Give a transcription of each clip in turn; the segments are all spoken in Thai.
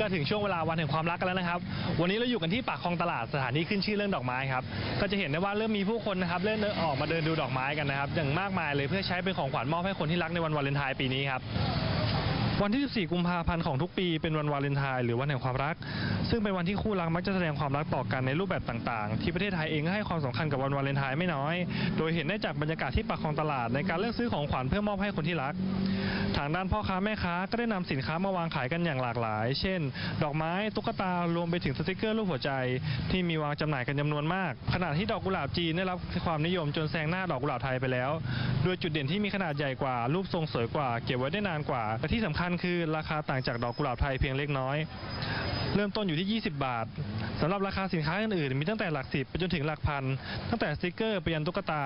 ก็ถึงช่วงเวลาวันแห่งความรักกันแล้วนะครับ วันนี้เราอยู่กันที่ปากคลองตลาดสถานที่ขึ้นชื่อเรื่องดอกไม้ครับ ก็จะเห็นได้ว่าเริ่มมีผู้คนนะครับเริ่มออกมาเดินดูดอกไม้กันนะครับ อย่างมากมายเลยเพื่อใช้เป็นของขวัญมอบให้คนที่รักในวันวาเลนไทน์ปีนี้ครับวันที่ 14 กุมภาพันธ์ของทุกปีเป็นวันวาเลนไทน์หรือวันแห่งความรัก ซึ่งเป็นวันที่คู่รักมักจะแสดงความรักต่อกันในรูปแบบต่างๆ ที่ประเทศไทยเองก็ให้ความสำคัญกับวันวาเลนไทน์ไม่น้อย โดยเห็นได้จากบรรยากาศที่ปากคลองตลาดในการเลือกซื้อของขวัญเพื่อมอบให้คนที่รัก ทางด้านพ่อค้าแม่ค้าก็ได้นำสินค้ามาวางขายกันอย่างหลากหลาย เช่น ดอกไม้ตุ๊กตารวมไปถึงสติกเกอร์รูปหัวใจ ที่มีวางจำหน่ายกันจำนวนมาก ขณะที่ดอกกุหลาบจีนได้รับความนิยมจนแซงหน้าดอกกุหลาบไทยไปแล้วโดยจุดเด่นที่มีขนาดใหญ่กว่ารูปทรงสวยกว่า เก็บไว้ได้นานกว่าและที่สำคัญคือราคาต่างจากดอกกุหลาบไทยเพียงเล็กน้อย เริ่มต้นอยู่ที่ 20 บาทสำหรับราคาสินค้าอื่นๆมีตั้งแต่หลักสิบไปจนถึงหลักพัน ตั้งแต่สติกเกอร์ไปยันตุ๊กตา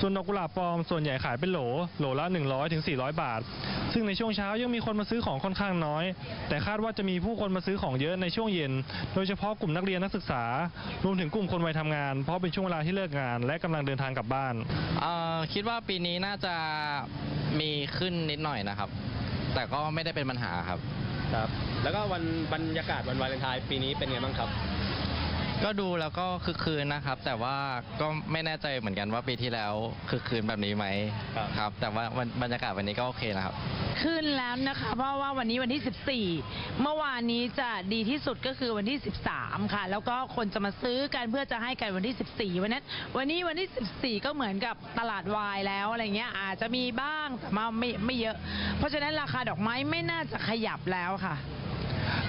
ส่วนดอกกุหลาบปลอมส่วนใหญ่ขายเป็นโหลโหลละ 100ถึง400 บาท ซึ่งในช่วงเช้ายังมีคนมาซื้อของค่อนข้างน้อย แต่คาดว่าจะมีผู้คนมาซื้อของเยอะในช่วงเย็น โดยเฉพาะกลุ่มนักเรียนนักศึกษา รวมถึงกลุ่มคนวัยทำงาน เพราะเป็นช่วงเวลาที่เลิกงาน และกำลังเดินทางกลับบ้านคิดว่าปีนี้น่าจะมีขึ้นนิดหน่อยนะครับ แต่ก็ไม่ได้เป็นปัญหาครับ ครับแล้วก็วันบรรยากาศวันวาเลนไทยปีนี้เป็นไงบ้างครับ ก็ดูแล้วก็คือคืนนะครับ แต่ว่าก็ไม่แน่ใจเหมือนกันว่าปีที่แล้วคือคืนแบบนี้ไหมครับครับแต่ว่าวันบรรยากาศวันนี้ก็โอเคนะครับ ขึ้นแล้วนะคะ เพราะว่าวันนี้วันที่ 14 เมื่อวานนี้จะดีที่สุดก็คือวันที่ 13 ค่ะ แล้วก็คนจะมาซื้อกันเพื่อจะให้กันวันที่ 14 วันนั้นวันนี้วันที่ 14 ก็เหมือนกับตลาดวายแล้วอะไรเงี้ยอาจจะมีบ้างแต่มาไม่ไม่เยอะ เพราะฉะนั้นราคาดอกไม้ไม่น่าจะขยับแล้วค่ะ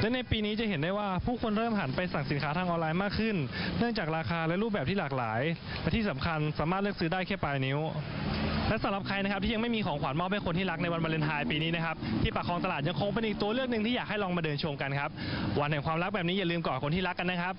และในปีนี้จะเห็นได้ว่าผู้คนเริ่มหันไปสั่งสินค้าทางออนไลน์มากขึ้น เนื่องจากราคาและรูปแบบที่หลากหลาย และที่สำคัญสามารถเลือกซื้อได้แค่ปลายนิ้ว และสำหรับใครนะครับที่ยังไม่มีของขวัญมอบให้คนที่รักในวันวาเลนไทน์ปีนี้นะครับที่ปากคลองตลาดยังคงเป็นอีกตัวเลือกหนึ่งที่อยากให้ลองมาเดินชมกันครับวันแห่งความรักแบบนี้อย่าลืมกอดคนที่รักกันนะครับ